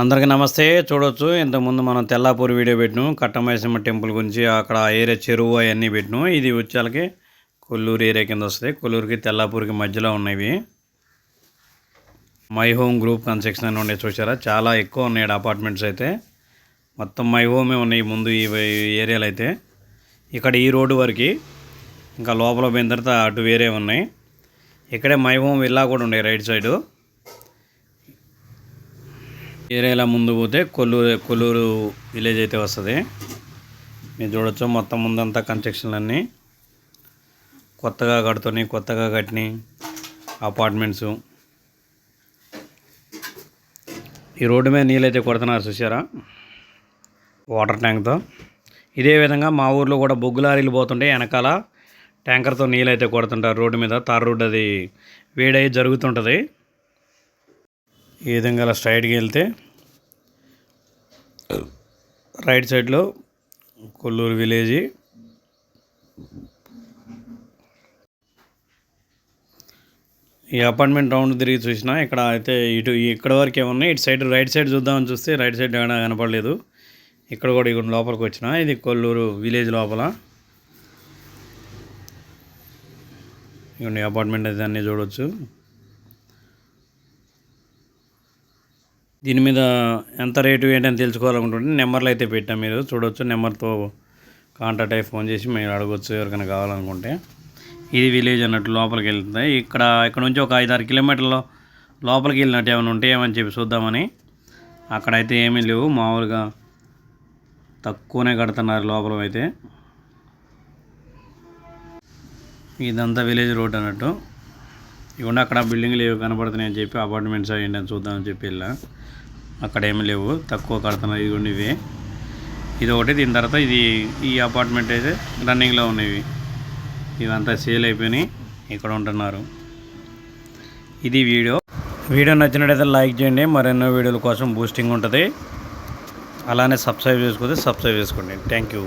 అందరికీ నమస్తే. చూడొచ్చు ఇంతకుముందు మనం తెల్లాపూర్ వీడియో పెట్టినాం. కట్టమైసమ్మ టెంపుల్ గురించి అక్కడ ఏరియా చెరువు అవన్నీ పెట్టినాం. ఇది వచ్చేళ్ళకి కొల్లూరు ఏరియా కింద వస్తుంది కొల్లూరుకి తెల్లాపూర్కి మధ్యలో ఉన్నవి. మై హోమ్ గ్రూప్ కన్స్ట్రక్షన్ అని ఉండే చూసారా చాలా ఎక్కువ ఉన్నాయి ఈడ అపార్ట్మెంట్స్ అయితే. మొత్తం మై హోమే ఉన్నాయి ముందు ఈ ఏరియాలు ఏరియాలో అయితే. ఇక్కడ ఈ రోడ్డు వరకు ఇంకా లోపల పోయిన తర్వాత అటు వేరే ఉన్నాయి. ఇక్కడే మై హోమ్ విల్లా కూడా ఉన్నాయి రైట్ సైడు. ఏరియాలో ముందు పోతే కొల్లూరు కొల్లూరు విలేజ్ అయితే వస్తుంది. మీరు చూడొచ్చు మొత్తం ముందంతా కన్స్ట్రక్షన్లు అన్నీ కొత్తగా కడుతున్నాయి కొత్తగా కట్టిన అపార్ట్మెంట్స్ ఈ రోడ్డు మీద నీళ్ళైతే కొడుతున్నారు చూసారా వాటర్ ట్యాంక్తో ఇదే విధంగా మా ఊర్లో కూడా బొగ్గు లారీలు పోతుంటే వెనకాల ట్యాంకర్తో నీళ్ళు అయితే కొడుతుంటారు రోడ్డు మీద. తార్ రోడ్డు అది వేడై జరుగుతుంటుంది. ఈ విధంగా అలా స్ట్రైట్కి వెళ్తే రైట్ సైడ్లో కొల్లూరు విలేజ్. ఈ అపార్ట్మెంట్ రౌండ్ తిరిగి చూసినా ఇక్కడ అయితే ఇటు ఇక్కడ వరకు ఏమున్నాయి? ఇటు సైడ్ రైట్ సైడ్ చూద్దామని చూస్తే రైట్ సైడ్ ఏమైనా కనపడలేదు. ఇక్కడ కూడా ఇక్కడ లోపలికి వచ్చిన. ఇది కొల్లూరు విలేజ్ లోపల. ఇవన్నీ అపార్ట్మెంట్ అయితే అన్నీ చూడవచ్చు దీని మీద ఎంత రేటు ఏంటని తెలుసుకోవాలనుకుంటుంటే నెంబర్లు అయితే పెట్టాం మీరు. చూడవచ్చు నెంబర్తో కాంటాక్ట్ అయ్యి ఫోన్ చేసి మీరు అడగవచ్చు ఎవరికైనా కావాలనుకుంటే. ఇది విలేజ్ అన్నట్టు లోపలికి వెళ్తుంది. ఇక్కడ ఇక్కడ నుంచి ఒక ఐదారు కిలోమీటర్ల లోపలికి వెళ్ళినట్టు ఏమైనా ఉంటే ఏమని చెప్పి చూద్దామని. అక్కడైతే ఏమీ లేవు మామూలుగా తక్కువనే కడుతున్నారు లోపల అయితే. ఇదంతా విలేజ్ రోడ్ అన్నట్టు. ఇవ్వండి అక్కడ బిల్డింగ్లు ఏవి కనపడుతున్నాయని చెప్పి అపార్ట్మెంట్స్ అయ్యండి అని చూద్దామని చెప్పి వెళ్ళా. అక్కడ ఏమి లేవు తక్కువ కడుతున్నారు ఇదిగోండి ఇవే. ఇది ఒకటి దీని తర్వాత ఇది ఈ అపార్ట్మెంట్ అయితే రన్నింగ్లో ఉన్నవి ఇవంతా సేల్ అయిపోయినాయి ఇక్కడ ఉంటున్నారు. ఇది వీడియో. వీడియో నచ్చినట్టయితే లైక్ చేయండి మరెన్నో వీడియోల కోసం బూస్టింగ్ ఉంటుంది. అలానే సబ్స్క్రైబ్ చేసుకుంటే సబ్స్క్రైబ్ చేసుకోండి. Thank you